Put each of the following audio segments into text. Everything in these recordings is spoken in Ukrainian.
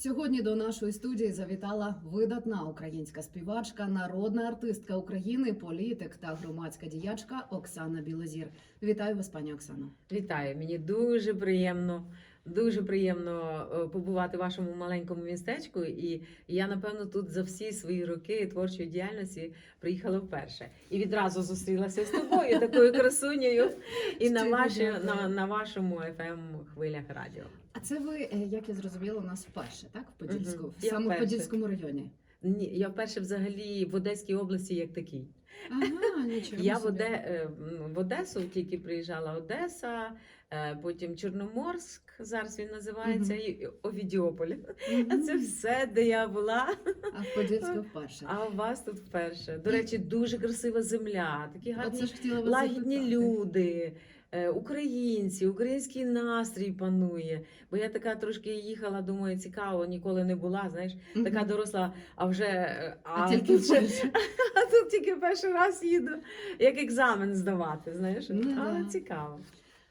Сьогодні до нашої студії завітала видатна українська співачка, народна артистка України, політик та громадська діячка Оксана Білозір. Вітаю вас, пані Оксано. Вітаю, мені дуже приємно. Дуже приємно е, побувати в вашому маленькому містечку, і я напевно тут за всі свої роки творчої діяльності приїхала вперше і відразу зустрілася з тобою, такою красунею, і на, ваші, на, на вашому fm хвилях радіо. А це ви, е, як я зрозуміла, у нас вперше, так? В Подільську, в саме вперше. Подільському районі. Ні, я вперше взагалі в Одеській області як такий. Ага, нічого. Я в, собі. Оде, е, в Одесу тільки приїжджала Одеса, е, потім Чорноморськ, зараз він називається, Мгм. і Овідіополь. Мгм. А це все, де я була. А в Подільську вперше. А у вас тут вперше. До речі, дуже красива земля, такі гарні Оце ж хотіла вас лагідні запитати. люди, українці, український настрій панує. Бо я така трошки їхала, думаю, цікаво, ніколи не була. Знаєш, така доросла, а вже е, А тільки тут, ще- а тут тільки перший раз їду, як екзамен здавати. Знаєш, Ну, але да. цікаво.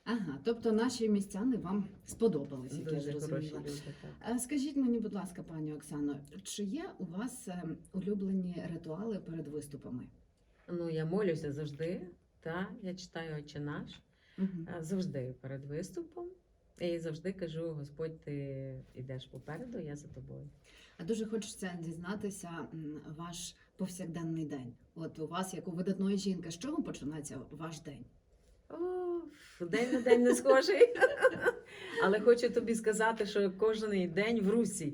Ага, тобто наші містяни вам сподобались, як Дуже хороші зрозуміла. А Скажіть мені, будь ласка, пані Оксано, чи є у вас е, улюблені ритуали перед виступами? Ну, я молюся завжди. Та я читаю «Отче наш. А, Завжди перед виступом. І завжди кажу: Господь, ти йдеш попереду, я за тобою. А дуже хочеться дізнатися ваш повсякденний день. От у вас, як у видатної жінки, з чого починається ваш день? О, день на день не схожий. Але хочу тобі сказати, що кожен день в русі.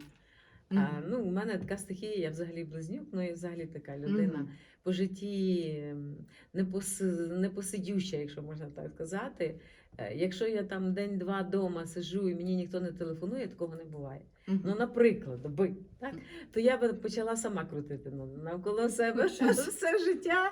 А, ну, у мене така стихія, я взагалі близнюк, ну і взагалі така людина по житті ем, непоси- непосидюща, якщо можна так сказати. Е, Якщо я там день-два вдома сижу і мені ніхто не телефонує, такого не буває. Мгм. Ну, наприклад, би, так, то я би почала сама крутити ну, навколо себе все життя,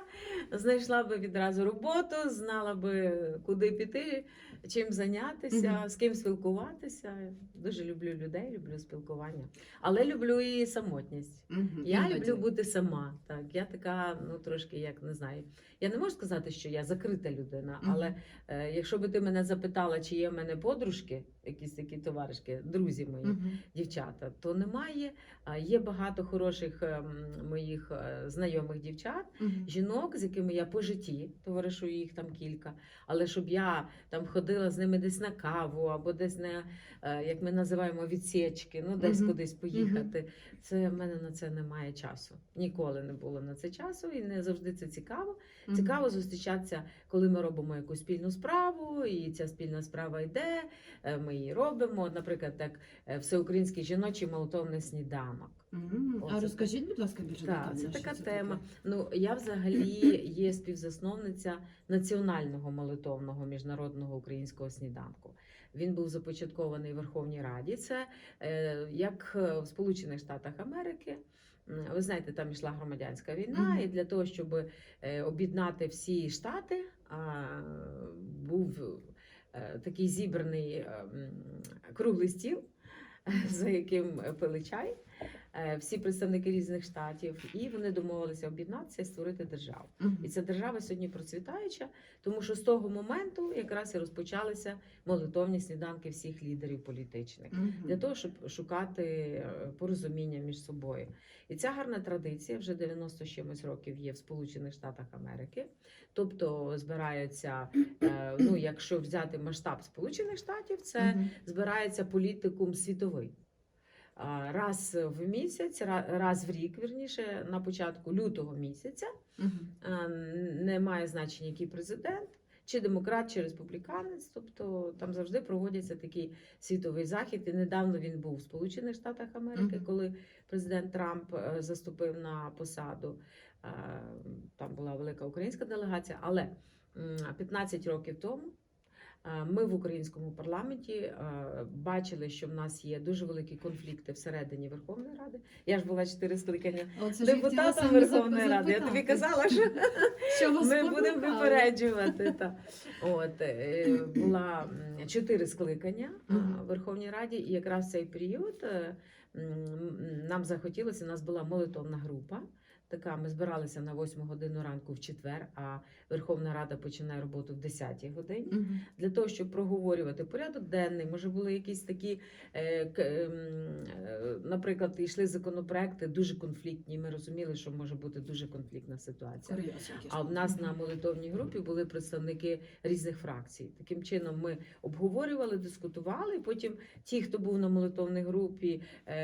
знайшла би відразу роботу, знала би, куди піти, чим зайнятися, Мгм. з ким спілкуватися. Дуже люблю людей, люблю спілкування. Але люблю і самотність. Мгм. Я Іноді. люблю бути сама. Так, я така, ну трошки як не знаю. Я не можу сказати, що я закрита людина, Мгм. але е, якщо би ти мене запитала, чи є в мене подружки, якісь такі товаришки, друзі мої, Мгм. Дівчата, то немає. Є багато хороших ем, моїх е, знайомих дівчат, Мгм. жінок, з якими я по житті товаришую їх там кілька. Але щоб я там ходила з ними десь на каву або десь на е, як ми називаємо відсічки, ну десь Мгм. кудись поїхати. Це в мене на це немає часу. Ніколи не було на це часу, і не завжди це цікаво. Мгм. Цікаво зустрічатися, коли ми робимо якусь спільну справу, і ця спільна справа йде. е, Ми її робимо. Наприклад, так е, всеукраїнський жіночий молотовний сніданок. Мгм. А розкажіть, будь ласка, більше Так, це така що тема. таке? Ну я взагалі є співзасновниця національного молитовного міжнародного українського сніданку. Він був започаткований в Верховній Раді. Це е, як е, в Сполучених Штатах Америки. Ви знаєте, там йшла громадянська війна, Мгм. і для того, щоб е, об'єднати всі штати, був такий зібраний е, круглий стіл, за яким пили чай. Е, Всі представники різних штатів, і вони домовилися об'єднатися і створити державу. І ця держава сьогодні процвітаюча, тому що з того моменту якраз і розпочалися молитовні сніданки всіх лідерів політичних для того, щоб шукати е, порозуміння між собою. І ця гарна традиція вже 90 з чимось років є в Сполучених Штатах Америки. Тобто збираються, е, ну якщо взяти масштаб Сполучених Штатів, це збирається політикум світовий. Раз в місяць, раз в рік, вірніше, на початку лютого місяця не має значення, який президент, чи демократ, чи республіканець. Тобто там завжди проводиться такий світовий захід. І недавно він був в Сполучених Штатах Америки, коли президент Трамп е, заступив на посаду. Там була велика українська делегація, але 15 років тому. А, Ми в українському парламенті е, бачили, що в нас є дуже великі конфлікти всередині Верховної Ради. Я ж була чотири скликання депутатом Верховної Ради. Я тобі казала, що Що ми будемо випереджувати. Та. От, е, була чотири скликання в Верховній Раді, і якраз цей період е, нам захотілося, у нас була молитовна група. Така ми збиралися на 8 годину ранку в четвер, а Верховна Рада починає роботу в 10 годині Мгм. для того, щоб проговорювати порядок денний. Може, були якісь такі, е, ем, е, наприклад, йшли законопроекти дуже конфліктні. Ми розуміли, що може бути дуже конфліктна ситуація. А в нас на молитовній групі були представники різних фракцій. Таким чином ми обговорювали, дискутували. Потім ті, хто був на молитовній групі, е,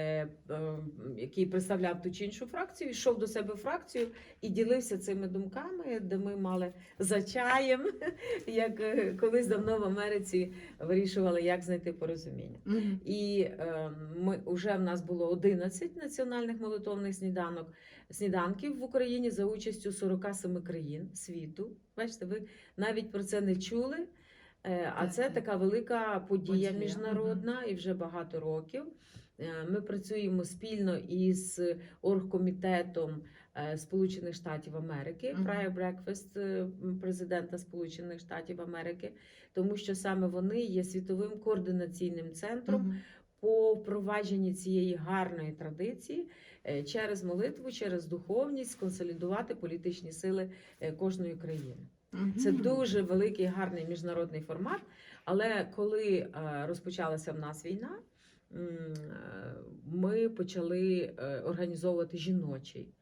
який представляв ту чи іншу фракцію, йшов до себе в фракцію і ділився цими думками, де ми мали за чаєм, як е, колись давно в Америці вирішували, як знайти порозуміння. Мгм. І е, ми вже в нас було 11 національних молитовних сніданок сніданків в Україні за участю 47 країн світу. Бачите, ви навіть про це не чули. Е, А це така велика Подія, міжнародна і вже багато років. Е, Ми працюємо спільно із оргкомітетом е, Сполучених Штатів Америки. Prayer Breakfast е, президента Сполучених Штатів Америки, тому що саме вони є світовим координаційним центром Мгм. по впровадженні цієї гарної традиції через молитву, через духовність сконсолідувати політичні сили кожної країни. Це дуже великий гарний міжнародний формат. Але коли розпочалася в нас війна, ми почали е, організовувати жіночий.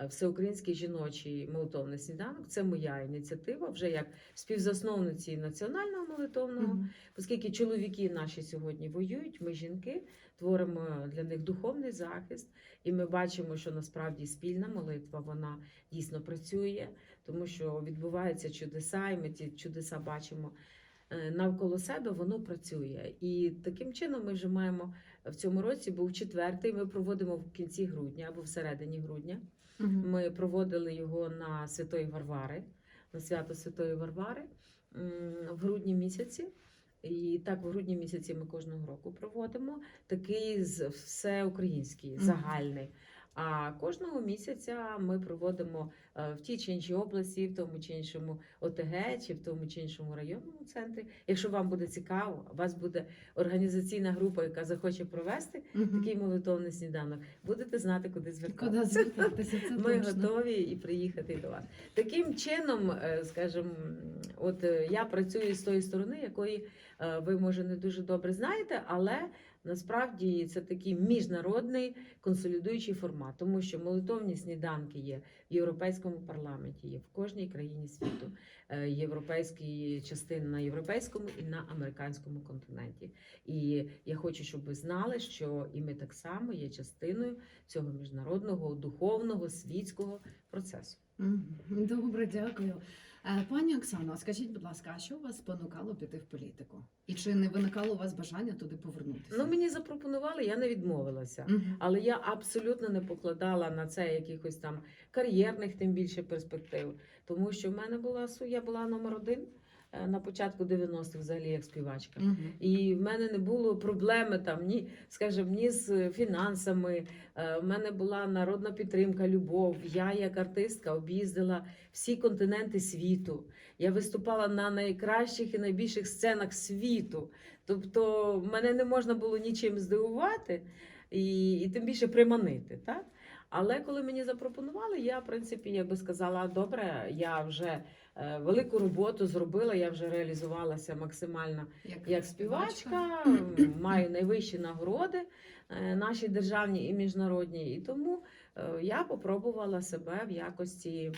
е, Всеукраїнський жіночий молитовний сніданок це моя ініціатива, вже як співзасновниці національного молитовного Мгм. Оскільки чоловіки наші сьогодні воюють, ми жінки творимо для них духовний захист, і ми бачимо, що насправді спільна молитва вона дійсно працює, тому що відбуваються чудеса, і ми ці чудеса бачимо навколо себе, воно працює. І таким чином ми вже маємо в цьому році був четвертий. Ми проводимо в кінці грудня або всередині грудня. Мгм. Ми проводили його на Святої Варвари, на свято Святої Варвари в грудні місяці. І так в грудні місяці ми кожного року проводимо такий з- всеукраїнський, загальний. А кожного місяця ми проводимо е, в тій чи іншій області, в тому чи іншому ОТГ, чи в тому чи іншому районному центрі. Якщо вам буде цікаво, у вас буде організаційна група, яка захоче провести Мгм. такий молитовний сніданок, будете знати, куди звертатися. Ми готові і приїхати до вас. Таким чином, е, скажімо, от е, я працюю з тої сторони, якої ви може не дуже добре знаєте, але насправді це такий міжнародний консолідуючий формат, тому що молитовні сніданки є в європейському парламенті, є в кожній країні світу. Е, Європейські частини на європейському і на американському континенті. І я хочу, щоб ви знали, що і ми так само є частиною цього міжнародного духовного світського процесу. Добре, дякую. Е, Пані Оксано, скажіть, будь ласка, а що вас спонукало піти в політику? І чи не виникало у вас бажання туди повернутися? Ну мені запропонували, я не відмовилася. Мгм. Але я абсолютно не покладала на це якихось там кар'єрних, тим більше перспектив. Тому що в мене була я була номер один на початку 90-х взагалі як співачка. Мгм. І в мене не було проблеми там ні, скажімо, ні з фінансами. Е, В мене була народна підтримка, любов. Я як артистка об'їздила всі континенти світу. Я виступала на найкращих і найбільших сценах світу. Тобто мене не можна було нічим здивувати і, і тим більше приманити. Так? Але коли мені запропонували, я в принципі як би сказала, добре, я вже е, велику роботу зробила, я вже реалізувалася максимально як співачка, м, маю найвищі нагороди е, наші державні і міжнародні. І тому е, я попробувала себе в якості е,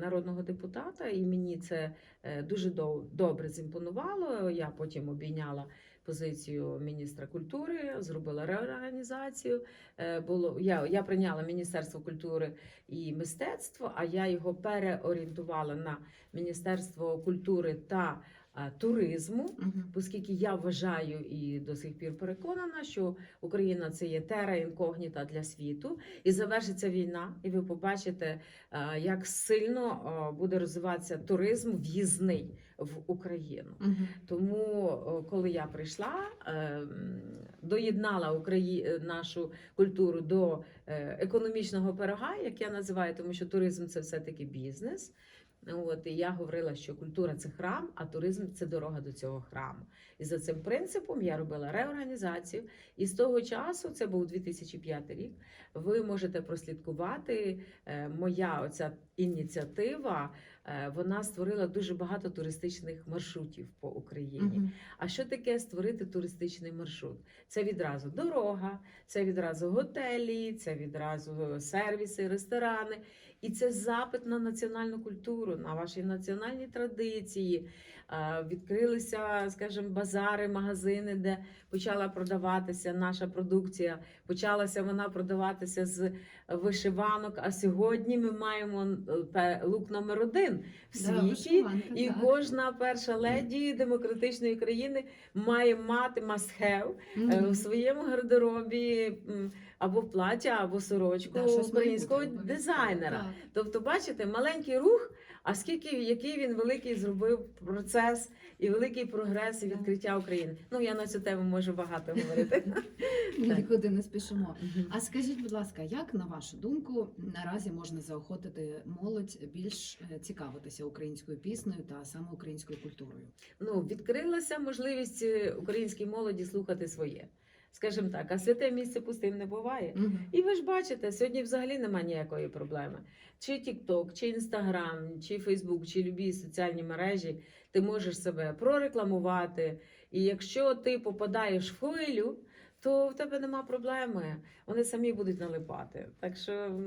народного депутата, і мені це е, дуже добре зімпонувало. Я потім обійняла позицію міністра культури, зробила реорганізацію. Е, Було я, я прийняла Міністерство культури і мистецтва, а я його переорієнтувала на Міністерство культури та е, туризму. Мгм. Оскільки я вважаю і до сих пір переконана, що Україна це є тера інкогніта для світу, і завершиться війна, і ви побачите, е, як сильно е, буде розвиватися туризм в'їзний в Україну. Мгм. Тому, коли я прийшла, е, доєднала Украї... е, нашу культуру до е, економічного пирога, як я називаю, тому що туризм це все-таки бізнес. От, і я говорила, що культура це храм, а туризм це дорога до цього храму. І за цим принципом я робила реорганізацію. І з того часу, це був 2005 рік, ви можете прослідкувати. е, Моя оця ініціатива, е, вона створила дуже багато туристичних маршрутів по Україні. Мгм. А що таке створити туристичний маршрут? Це відразу дорога, це відразу готелі, це відразу сервіси, ресторани. І це запит на національну культуру, на ваші національні традиції. Е, Відкрилися, скажімо, базари, магазини, де почала продаватися наша продукція. Почалася вона продаватися з вишиванок. А сьогодні ми маємо е, лук номер один в світі. вишиванка, І кожна перша леді демократичної країни має мати must have е, в своєму гардеробі або плаття, або сорочку Да, українського дизайнера. Так. Тобто, бачите, маленький рух, а скільки який він великий зробив процес і великий прогрес і відкриття України. Ну я на цю тему можу багато говорити. Ми нікуди не спішимо. А скажіть, будь ласка, як на вашу думку наразі можна заохотити молодь більш е, цікавитися українською піснею та саме українською культурою? Ну відкрилася можливість е, українській молоді слухати своє. Скажімо так, а святе місце пустим не буває. Угу. І ви ж бачите, сьогодні взагалі немає ніякої проблеми. Чи TikTok, чи Instagram, чи Facebook, чи любі соціальні мережі, ти можеш себе прорекламувати. І якщо ти попадаєш в хвилю, то в тебе нема проблеми. Вони самі будуть налипати. Так що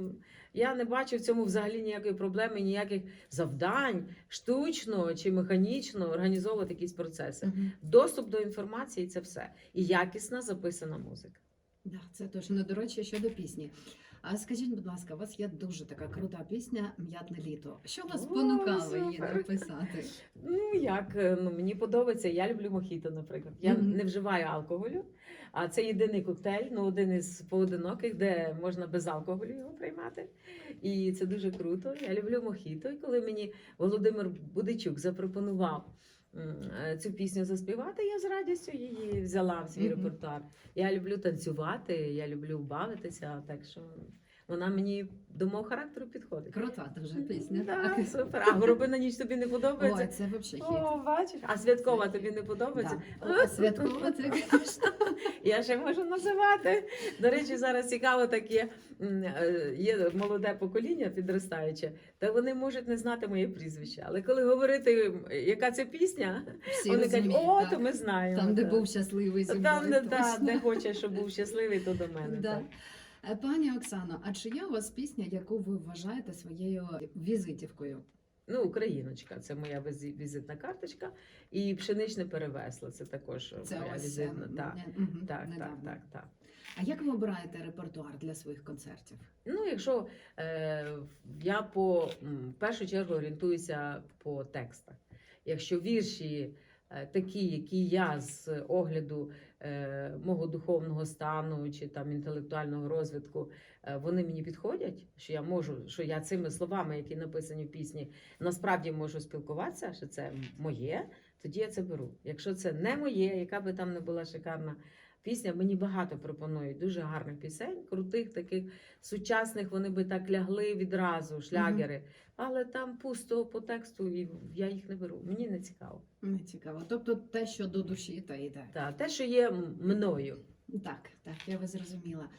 я не бачу в цьому взагалі ніякої проблеми, ніяких завдань штучно чи механічно організовувати якісь процеси. Угу. Доступ до інформації це все. І якісна записана музика. Да, це точно до речі щодо пісні. А скажіть, будь ласка, у вас є дуже така крута пісня М'ятне літо. Що вас О, спонукало її написати? Ну як е, ну мені подобається. Я люблю мохіто, наприклад. Я Мгм. не вживаю алкоголю, а це єдиний коктейль, ну один із поодиноких, де можна без алкоголю його приймати. І це дуже круто. Я люблю мохіто. І коли мені Володимир Будичук запропонував. Е, Цю пісню заспівати, я з радістю її взяла в свій репертуар. Я люблю танцювати, я люблю бавитися, так що вона мені до мого характеру підходить. Крута дуже пісня. Так. супер. А горобина ніч тобі не подобається? Ой, це взагалі хіт. О, бачиш, а святкова тобі не подобається? О, Святкова, це. Я ще можу називати. До речі, зараз цікаво таке. е, Є молоде покоління підростаюче, та вони можуть не знати моє прізвище. Але коли говорити, яка це пісня, Всі вони кажуть, о, так. то ми знаємо. Там, де так. був щасливий зі там, мною, де, да, точно. де хоче, щоб був щасливий, то до мене. Да. так. Е, Пані Оксано, а чи є у вас пісня, яку ви вважаєте своєю візитівкою? Ну, Україночка, це моя візитна карточка. І пшеничне перевесло. Це також Це моя ось візитна. ем, Так, мгм, так, так, так, так. А як ви обираєте репертуар для своїх концертів? Ну, якщо е, я по в першу чергу орієнтуюся по текстах. Якщо вірші е, такі, які я з огляду е, мого духовного стану чи там інтелектуального розвитку, е, вони мені підходять, що я можу, що я цими словами, які написані в пісні, насправді можу спілкуватися, що це моє, тоді я це беру. Якщо це не моє, яка би там не була шикарна пісня, мені багато пропонують дуже гарних пісень, крутих, таких сучасних, вони би так лягли відразу, шлягери. Але там пусто по тексту, і я їх не беру. Мені не цікаво. Не цікаво. Тобто те, що до душі, та йде. Та те, що є мною. Так, так, я вас зрозуміла.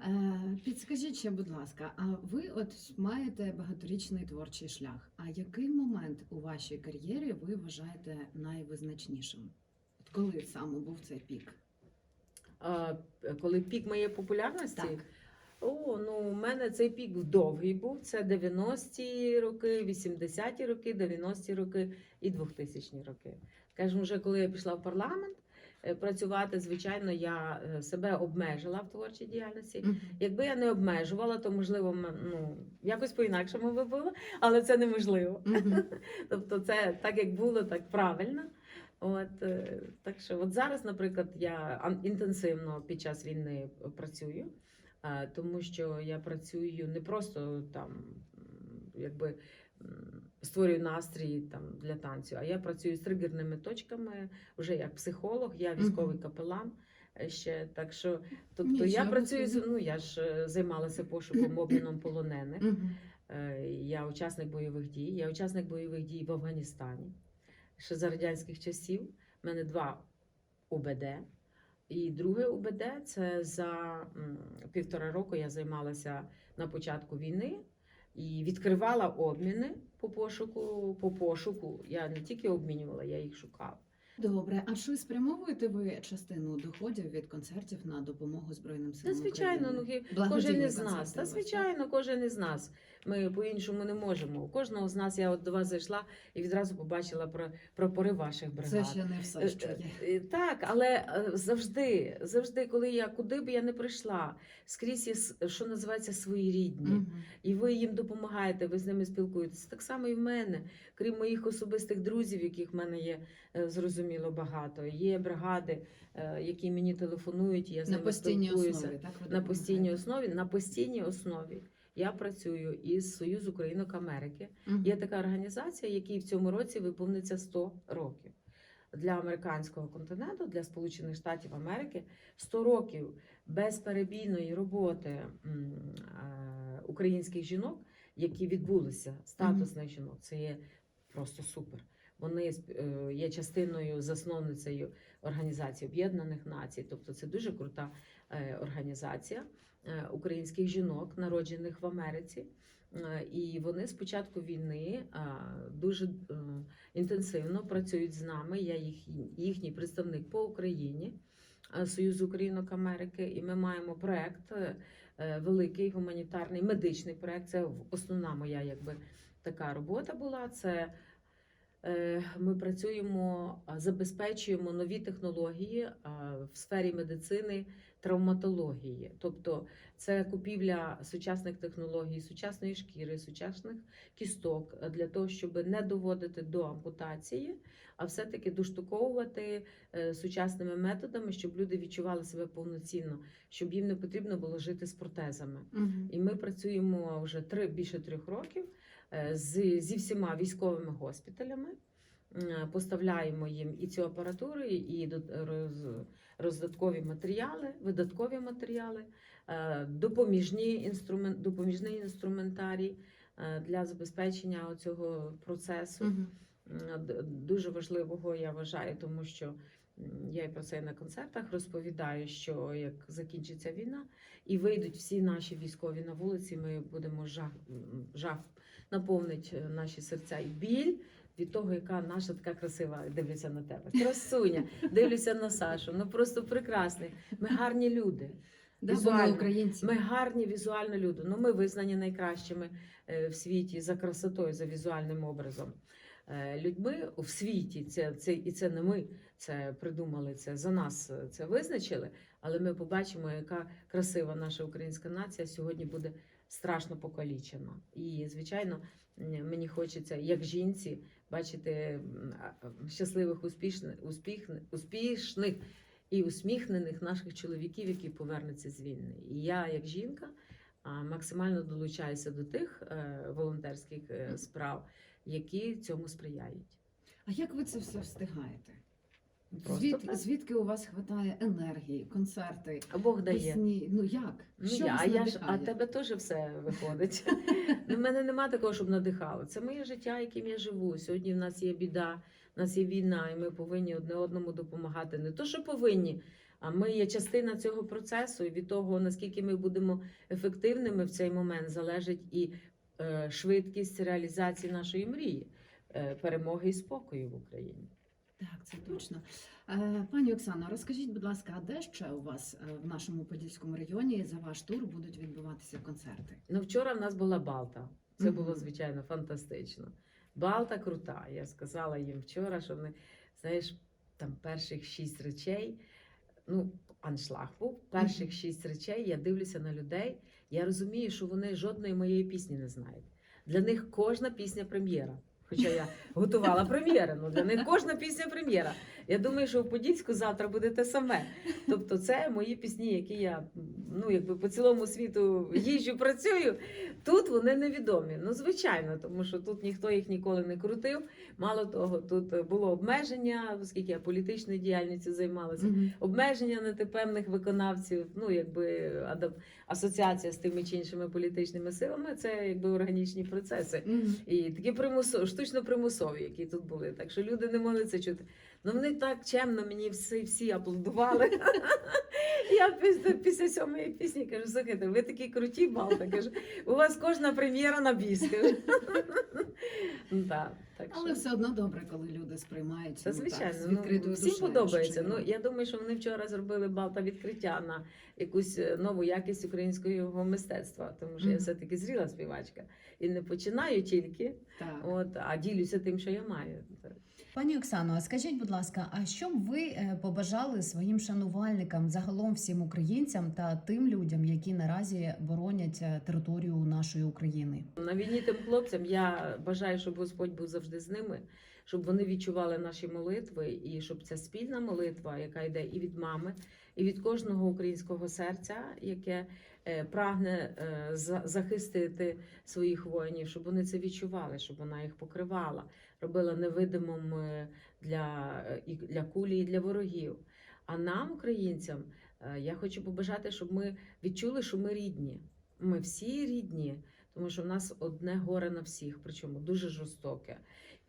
Е, підскажіть ще, будь ласка, а ви от маєте багаторічний творчий шлях. А який момент у вашій кар'єрі ви вважаєте найвизначнішим? От коли саме був цей пік? А, коли пік моєї популярності, Так. о, ну у мене цей пік довгий був. Це 90-ті роки, 80-ті роки, 90-ті роки і 2000-ті роки. Скажімо, вже коли я пішла в парламент е, працювати, звичайно, я е, себе обмежила в творчій діяльності. Якби я не обмежувала, то можливо ну, якось по-інакшому би було, але це неможливо. Тобто, це так як було, так правильно. От е, так що, от зараз, наприклад, я інтенсивно під час війни працюю, е, тому що я працюю не просто там, якби створюю настрій там для танцю, а я працюю з тригерними точками вже як психолог, я військовий капелан. е, Ще так що, тобто я працюю з ну я ж е, займалася пошуком обміном полонених. Е, Я учасник бойових дій. Я учасник бойових дій в Афганістані. Ще за радянських часів. У мене два УБД. І друге УБД це за півтора року я займалася на початку війни і відкривала обміни по пошуку. По пошуку. Я не тільки обмінювала, я їх шукала. Добре, а чи спрямовуєте ви частину доходів від концертів на допомогу Збройним Та силам звичайно, ну України? кожен із нас. Та звичайно, кожен із нас. Ми по-іншому не можемо. У кожного з нас я от до вас зайшла і відразу побачила про прапори ваших бригад. Це ще не все, що є. Е, е, Так, але е, завжди, завжди, коли я куди б я не прийшла, скрізь є що називається своєрідні. Мгм. І ви їм допомагаєте, ви з ними спілкуєтеся. Так само і в мене, крім моїх особистих друзів, яких в мене є е, зрозуміло багато. Є бригади, е, які мені телефонують, я з На ними спілкуюся. основі, так? На постійній основі. На постійній основі я працюю із Союз Українок Америки. Мгм. Є така організація, якій в цьому році виповниться 100 років. Для американського континенту, для Сполучених Штатів Америки 100 років безперебійної роботи е, українських жінок, які відбулися, статусних жінок. Це є просто супер. Вони е, є частиною засновницею Організації Об'єднаних Націй, тобто це дуже крута е, організація е, українських жінок, народжених в Америці. І вони з початку війни дуже інтенсивно працюють з нами. Я їх, їхній представник по Україні Союзу Українок Америки, і ми маємо проект великий гуманітарний медичний проект. Це основна моя якби така робота була. Це ми працюємо, забезпечуємо нові технології в сфері медицини, травматології. Тобто це купівля сучасних технологій, сучасної шкіри, сучасних кісток е, для того, щоб не доводити до ампутації, а все-таки доштуковувати е, сучасними методами, щоб люди відчували себе повноцінно, щоб їм не потрібно було жити з протезами. Мгм. І ми працюємо вже три більше трьох років е, з, зі всіма військовими госпіталями. Поставляємо їм і цю апаратуру, і роз, роздаткові матеріали, видаткові матеріали, е, допоміжні інструмен, допоміжний інструментарій е, для забезпечення цього процесу. Д- дуже важливого я вважаю, тому що я і про це і на концертах розповідаю, що як закінчиться війна і вийдуть всі наші військові на вулиці, ми будемо жах, жах наповнить е, наші серця і біль. Від того, яка наша така красива, дивлюся на тебе. Красуня, дивлюся на Сашу. Ну просто прекрасний. Ми гарні люди. Візуально. ми українці. Ми гарні візуально люди. Ну, ми визнані найкращими е, в світі за красотою, за візуальним образом. Е, Людьми в світі, це, це, і це не ми це придумали, це за нас це визначили. Але ми побачимо, яка красива наша українська нація сьогодні буде страшно покалічена. І, звичайно, мені хочеться, як жінці, бачити щасливих, успішних, успішних і усміхнених наших чоловіків, які повернуться з війни. І я, як жінка, максимально долучаюся до тих е, волонтерських е, справ, які цьому сприяють. А як ви це все встигаєте? Звід, так. звідки у вас вистачає енергії, концерти, Бог дає. пісні? Ну як? Ну, Що я, вас а я ж, а надихає? тебе теж все виходить. Ну, в мене нема такого, щоб надихало. Це моє життя, яким я живу. Сьогодні в нас є біда, в нас є війна, і ми повинні одне одному допомагати. Не то, що повинні, а ми є частина цього процесу. І від того, наскільки ми будемо ефективними в цей момент, залежить і е, швидкість реалізації нашої мрії, е, перемоги і спокою в Україні. Так, це точно. Е, Пані Оксано, розкажіть, будь ласка, а де ще у вас е, в нашому подільському районі за ваш тур будуть відбуватися концерти? Ну, вчора в нас була Балта. Це було звичайно фантастично. Балта крута. Я сказала їм вчора, що вони, знаєш, там перших шість речей. Ну, аншлаг був. Перших шість речей я дивлюся на людей. Я розумію, що вони жодної моєї пісні не знають. Для них кожна пісня прем'єра. Хоча я готувала прем'єри. Ну для них кожна пісня прем'єра. Я думаю, що в Подільську завтра буде те саме. Тобто, це мої пісні, які я ну якби по цілому світу їжджу, працюю. Тут вони невідомі. Ну звичайно, тому що тут ніхто їх ніколи не крутив. Мало того, тут було обмеження, оскільки я політичною діяльністю займалася. Мгм. Обмеження на певних виконавців, ну якби асоціація з тими чи іншими політичними силами, це якби органічні процеси. І такі примусові, штучно примусові, які тут були. Так що люди не могли це чути. Ну вони так чемно мені всі, всі аплодували. Я після, після сьомої пісні кажу, слухайте, ви такі круті, Балта. Кажу, у вас кожна прем'єра на біс. кажу. Ну, так, так Але все одно добре, коли люди сприймають Та ну, так, звичайно, з ну, відкритою всім душею, подобається. щиро. Ну я думаю, що вони вчора зробили балта відкриття на якусь е, нову якість українського мистецтва, тому що я Мгм. все таки зріла співачка і не починаю тільки, так. от а ділюся тим, що я маю. Пані Оксано, а скажіть, будь ласка, а що б ви е, побажали своїм шанувальникам, загалом всім українцям та тим людям, які наразі боронять е, територію нашої України? На війні тим хлопцям я бажаю, щоб Господь був завжди з ними, щоб вони відчували наші молитви, і щоб ця спільна молитва, яка йде і від мами, і від кожного українського серця, яке е, прагне е, захистити своїх воїнів, щоб вони це відчували, щоб вона їх покривала, робила невидимим для, і для кулі, і для ворогів. А нам, українцям, е, я хочу побажати, щоб ми відчули, що ми рідні. Ми всі рідні. Тому що в нас одне горе на всіх, причому дуже жорстоке.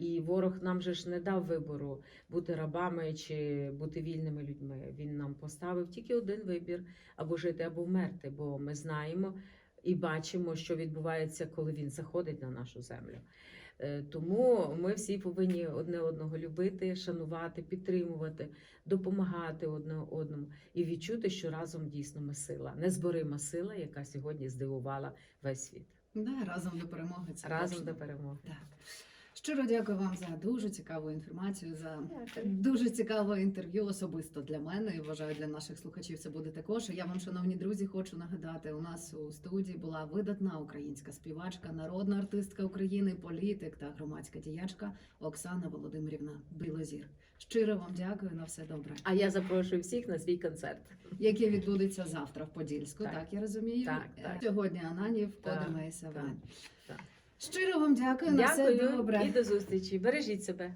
І ворог нам же ж не дав вибору бути рабами чи бути вільними людьми. Він нам поставив тільки один вибір: або жити, або вмерти. Бо ми знаємо і бачимо, що відбувається, коли він заходить на нашу землю. Е, Тому ми всі повинні одне одного любити, шанувати, підтримувати, допомагати одне одному і відчути, що разом дійсно ми сила, незборима сила, яка сьогодні здивувала весь світ. Да, разом до перемоги. Це Разом точно. до перемоги. Так. Щиро дякую вам за дуже цікаву інформацію, за дуже цікаве інтерв'ю особисто для мене. І вважаю, для наших слухачів це буде також. Я вам, шановні друзі, хочу нагадати. У нас у студії була видатна українська співачка, народна артистка України, політик та громадська діячка Оксана Володимирівна Білозір. Щиро вам дякую на все добре. А я запрошую всіх на свій концерт. Який відбудеться завтра в Подільську, так, Так. я розумію. Так, так. Сьогодні Ананів Так, подимається так, вен. так. Щиро вам дякую, на все добре. і до зустрічі. Бережіть себе.